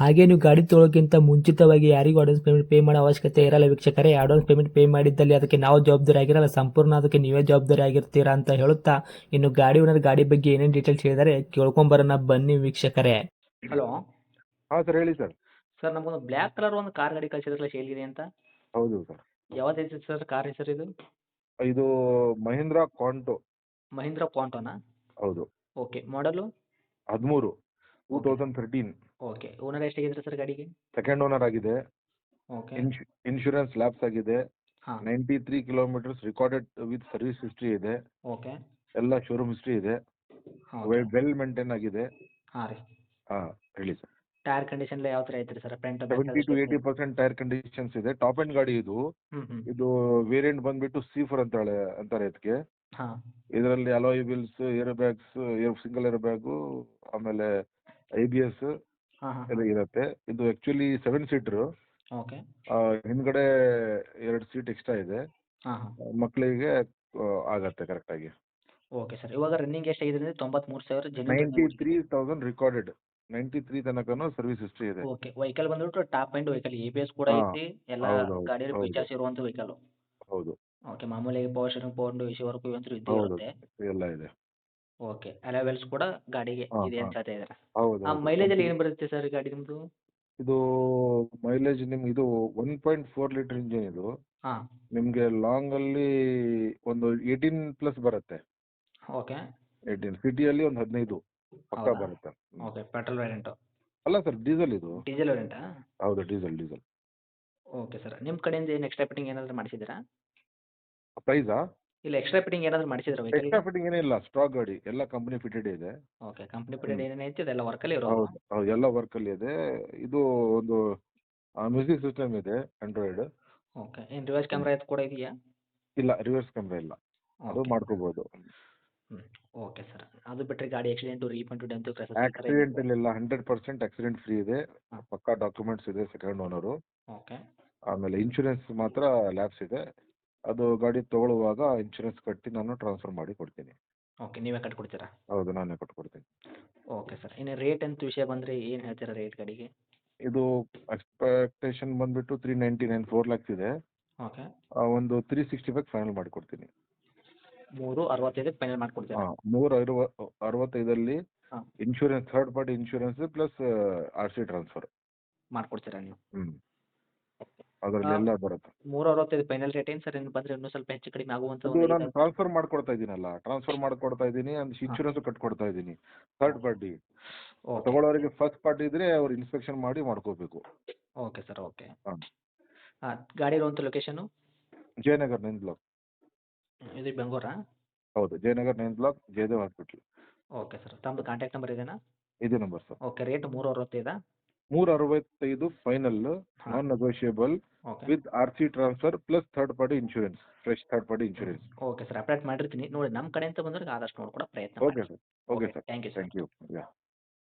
ಹಾಗೆ ನೀವು ಗಾಡಿ ತೊಳೋಕ್ಕಿಂತ ಮುಂಚಿತವಾಗಿ ಯಾರಿಗೂ ಅಡ್ವಾನ್ಸ್ ಪೇಮೆಂಟ್ ಪೇ ಮಾಡೋ ಅವಶ್ಯಕತೆ ಇರಲ್ಲ ವೀಕ್ಷಕರೇ. ಅಡ್ವಾನ್ಸ್ ಪೇಮೆಂಟ್ ಪೇ ಮಾಡಿದ್ದಲ್ಲಿ ಅದಕ್ಕೆ ನಾವು ಜವಾಬ್ದಾರಿ ಆಗಿರಲ್ಲ. ಸಂಪೂರ್ಣ ಅದಕ್ಕೆ ನೀವೇ ಜವಾಬ್ದಾರಿ ಆಗಿರ್ತೀರಾ ಅಂತ ಹೇಳುತ್ತಾ ಇನ್ನು ಗಾಡಿ ಓನರ್ ಗಾಡಿ ಬಗ್ಗೆ ಏನೇನು ಡೀಟೇಲ್ಸ್ ಹೇಳಿದರೆ ಕೇಳ್ಕೊಂಬರೋಣ ಬನ್ನಿ ವೀಕ್ಷಕರೇ. ಹಲೋ ಹಾಂ ಸರ್ ಹೇಳಿ ಸರ್ ಸರ್ ನಮಗೊಂದು ಬ್ಲ್ಯಾಕ್ ಕಲರ್ ಒಂದು ಕಾರ್ ಗಾಡಿ ಕಳಿಸಿದ್ರಲ್ಲ ಸೇಲ್ಗಿದೆ ಅಂತ? ಹೌದು ಸರ್ ಯಾವ್ದೈತೆ ಸರ್ ಕಾರ್ ಹೆಸರು ಇದು? ಇದು ಮಹೀಂದ್ರ ಕಾಂಟೋ ಮಹೀಂದ್ರ ಕಾಂಟೋನಾ ಹೌದು. ಓಕೆ ಮಾಡಲು ಹದಿಮೂರು. Two thousand thirteen okay owner ಎಷ್ಟಾಗಿದ್ರೆ sir ಗಾಡಿಗೆ? ಸೆಕೆಂಡ್ ಓನರ್ ಆಗಿದೆ. ಓಕೆ ಇನ್ಶು ಇನ್ಶೂರೆನ್ಸ್ ಲ್ಯಾಪ್ಸ್ ಆಗಿದೆ. ಹಾಂ. Ninety three kilometres recorded with service history ಇದೆ. ಓಕೆ ಎಲ್ಲ ಶೋರೂಮ್ ಹಿಸ್ಟ್ರಿ ಇದೆ. ಹಾಂ ವೆಲ್ ಮೇಂಟೈನ್ ಆಗಿದೆ. ಹಾಂ ರೀ. ಹಾಂ ಹೇಳಿ ಸರ್. ಟೈರ್ ಕಂಡೀಷನ್ ಎಲ್ಲ ಯಾವ ತರ ಐತ್ರಿ sir front seventy to eighty percent tyre conditions ಇದೆ. ಟಾಪ್ ಎಂಡ್ ಗಾಡಿ ಇದು. ಇದು ವೇರಿಯಂಟ್ ಬಂದ್ಬಿಟ್ಟು ಸಿ ಫೋರ್ ಅಂತಾಳೆ ಅಂತಾರೆ ಇದಕ್ಕೆ. ಹಾಂ. ಇದರಲ್ಲಿ alloy wheels air bags single air bag ಆಮೇಲೆ ಐ ಬಿ ಎಸ್ ಎಲ್ಲ ಇರುತ್ತೆ. ಇದು ಆಕ್ಚುಲಿ ಸೆವೆನ್ ಸೀಟರ್ ಓಕೆ ಹಿಂದ್ಗಡೆ ಎರಡು ಸೀಟ್ ಎಕ್ಸ್ಟ್ರಾ ಇದೆ. ಹಾಂ ಮಕ್ಕಳಿಗೆ ಆಗತ್ತೆ ಕರೆಕ್ಟ್ ಆಗಿ. ಓಕೆ ಸರ್ ಇವಾಗ ರನ್ನಿಂಗ್ ಎಷ್ಟಾಗಿದೆ ಅಂದರೆ ತೊಂಬತ್ಮೂರು ಸಾವಿರ ninety three thousand recorded ninety three ತನಕನೂ ಸರ್ವಿಸ್ ಹಿಸ್ಟ್ರಿ ಇದೆ. ಓಕೆ ವೆಹಿಕಲ್ ಬಂದ್ಬಿಟ್ಟು top end vehicle A B S ಕೂಡ ಹಾ, ಐತಿ. ಎಲ್ಲ ಹೌದು, ಹೌದು, ಗಾಡಿ ಹೌದು. ಫೀಚರ್ಸ್ ಇರುವಂಥ ವೆಹಿಕಲ್ ಹೌದು. ಓಕೆ ಮಾಮೂಲಿ power steering power A C work ಇವಂತೂ ಇದ್ದೇ ಹೌದು. ಇರುತ್ತೆ. ಎಲ್ಲ ಇದೆ. ಓಕೆ ಅಲವೆಲ್ಸ್ ಕೂಡ ಗಾಡಿಗೆ ಹಾ, ಇದೆ ಹಾ. ಅಂತ ಹೇಳ್ತಾ ಇದ್ದಾರೆ. ಹೌದು ಆ ಮೈಲೇಜ್ ಅಲ್ಲಿ ಏನು ಬರುತ್ತೆ ಸರ್ ಗಾಡಿ ನಿಮ್ಮದು ಇದು ಮೈಲೇಜ್ ನಿಮ್ಗೆ ಇದು one point four litre engine ಇದು. ಹಾಂ. ನಿಮಗೆ ಲಾಂಗ್ ಅಲ್ಲಿ ಒಂದು ಏಯ್ಟೀನ್ ಪ್ಲಸ್ ಬರುತ್ತೆ. ಓಕೆ ಏಯ್ಟೀನ್ ಸಿಟಿಯಲ್ಲಿ ಒಂದು ಹದಿನೈದು ಪಕ್ಕ ಹೌದಾ? ಬರುತ್ತೆ. ಹ್ಮ್. ಓಕೆ ಪೆಟ್ರೋಲ್ ವೇರಿಯಂಟು ಅಲ್ಲ ಸರ್ ಡೀಸೆಲ್ ಇದು. ಡೀಸೆಲ್ ವೇರಿಯಂಟಾ ಹೌದು ಡೀಸೆಲ್ ಡೀಸೆಲ್ ಓಕೆ ಸರ್ ನಿಮ್ಮ ಕಡೆಯಿಂದ ಏನು ಎಕ್ಸ್ಟ್ರಾ ಫಿಟ್ಟಿಂಗ್ ಏನಾದರೂ ಮಾಡಿಸಿದ್ದೀರಾ? ಪ್ರೈಸಾ ಇಲ್ಲ ಎಕ್ಸ್ಟ್ರಾ ಫಿಟ್ಟಿಂಗ್ ಏನಾದರೂ ಮಾಡಿಸಿದ್ರೆ ಎಕ್ಸ್ಟ್ರಾ ಫಿಟ್ಟಿಂಗ್ ಏನಿಲ್ಲ ಸ್ಟಾಕ್ ಗಾಡಿ ಎಲ್ಲ ಕಂಪನಿ ಫಿಟೆಡ್ ಇದೆ. ಓಕೆ ಕಂಪ್ನಿ ಫಿಟೆಡ್ ಏನೇನು ಐತಿ? ಅದೆಲ್ಲ ವರ್ಕಲ್ಲಿ ಇರೋದು? ಹೌದು ಹೌದು ಎಲ್ಲ ವರ್ಕಲ್ಲಿ ಇದೆ. ಇದು ಒಂದು ಮ್ಯೂಸಿಕ್ ಸಿಸ್ಟಮ್ ಇದೆ ಆಂಡ್ರಾಯ್ಡ್ ಓಕೆ ಏನು ರಿವರ್ಸ್ ಕ್ಯಾಮ್ರಾ ಇದು ಕೂಡ ಇದೆಯಾ? ಇಲ್ಲ ರಿವರ್ಸ್ ಕ್ಯಾಮ್ರಾ ಇಲ್ಲ. ಅದು ಮಾಡ್ಕೋಬಹುದು ಓಕೆ ಸರ್ ಅದು ಬಿಟ್ಟರೆ ಗಾಡಿ ಆಕ್ಸಿಡೆಂಟು ರೀಪಂಟು ಡೆಂತು ಆಕ್ಸಿಡೆಂಟ್ ಇಲ್ಲ ಹಂಡ್ರೆಡ್ ಪರ್ಸೆಂಟ್ ಆಕ್ಸಿಡೆಂಟ್ ಫ್ರೀ ಇದೆ. ಪಕ್ಕಾ ಡಾಕ್ಯುಮೆಂಟ್ಸ್ ಇದೆ ಸೆಕೆಂಡ್ ಓನರು ಓಕೆ ಆಮೇಲೆ ಇನ್ಶೂರೆನ್ಸ್ ಮಾತ್ರ ಲ್ಯಾಬ್ಸ್ ಇದೆ. ಅದು ಗಾಡಿ ತಗೊಳ್ಳುವಾಗ ಇನ್ಶೂರೆನ್ಸ್ ಕಟ್ಟಿ ನಾನು ಟ್ರಾನ್ಸ್ಫರ್ ಮಾಡಿ ಕೊಡ್ತೀನಿ. ಓಕೆ ನೀವೇ ಕಟ್ಕೊಡ್ತೀರಾ? ಹೌದು ನಾನೇ ಕೊಟ್ಕೊಡ್ತೀನಿ. ಓಕೆ ಸರ್ ಇನ್ನು ರೇಟ್ ಅಂತ ವಿಷಯ ಬಂದರೆ ಏನು ಹೇಳ್ತೀರಾ ರೇಟ್ ಗಾಡಿಗೆ? ಇದು ಎಕ್ಸ್ಪೆಕ್ಟೇಷನ್ ಬಂದ್ಬಿಟ್ಟು three ninety nine four lakhs ಇದೆ. ಓಕೆ ಆ, ಒಂದು ತ್ರೀ ಸಿಕ್ಸ್ಟಿ ಫೈವ್ ಫೈನಲ್ ಮಾಡಿಕೊಡ್ತೀನಿ ಮೂರು ಅರವತ್ತೈದಕ್ಕೆ ಫೈನಲ್ ಮಾಡಿಕೊಡ್ತೀರಾ ಹಾಂ ಮೂರು ಅರವ ಅರವತ್ತೈದಲ್ಲಿ ಹಾ. Insurance third party insurance plus R C transfer ಮಾಡಿಕೊಡ್ತೀರಾ ನೀವು? ಹ್ಞೂ ಅದರಲ್ಲಿ ಎಲ್ಲ ಬರುತ್ತೆ. ಮೂರು ಅರವತ್ತೈದು ಫೈನಲ್ ರೇಟ್ ಏನು ಸರ್ ಇನ್ನು ಬಂದರೆ ಇನ್ನೂ ಸ್ವಲ್ಪ ಹೆಚ್ಚು ಕಡಿಮೆ ಆಗುವಂತ ನಾನು ಟ್ರಾನ್ಸ್ಫರ್ ಮಾಡ್ಕೊಡ್ತಾ ಇದೀನಲ್ಲ ಟ್ರಾನ್ಸ್ಫರ್ ಮಾಡ್ಕೊಡ್ತಾ ಇದ್ದೀನಿ ಅಂದ್ ಇನ್ಶೂರೆನ್ಸ್ ಕಟ್ಕೊಡ್ತಾ ಇದ್ದೀನಿ ಥರ್ಡ್ ಪಾರ್ಟಿ ತಗೊಳ್ಳೋರಿಗೆ ಫಸ್ಟ್ ಪಾರ್ಟಿ ಇದ್ರೆ ಅವ್ರು ಇನ್ಸ್ಪೆಕ್ಷನ್ ಮಾಡಿ ಮಾಡ್ಕೋಬೇಕು. ಓಕೆ ಸರ್ ಓಕೆ ಹಾಂ. ಹಾಂ ಗಾಡಿ ಇರುವಂಥ ಲೊಕೇಶನು ಜಯನಗರ್ ನೈನ್ ಬ್ಲಾಕ್ ಇದು ಬೆಂಗಳೂರಾ? ಹೌದು Jayanagar nine block Jayadev hospital okay sir ತಮ್ಮದು ಕಾಂಟ್ಯಾಕ್ಟ್ ನಂಬರ್ ಇದೆನಾ? ಇದೇ ನಂಬರ್ ಸರ್ ಓಕೆ ರೇಟ್ ಮೂರು ಅರವತ್ತೈದಾ ಮೂರ ಅರವತ್ತೈದು final non negotiable with R C transfer plus third party insurance fresh third party insurance okay sir update ಮಾಡಿರ್ತೀನಿ. ನೋಡಿ ನಮ್ಮ ಕಡೆಯಿಂದ ಬಂದ್ರೆ ಆದಷ್ಟು ನೋಡ್ಕೊಡೋ ಪ್ರಯತ್ನ okay sir okay sir thank you sir thank you yeah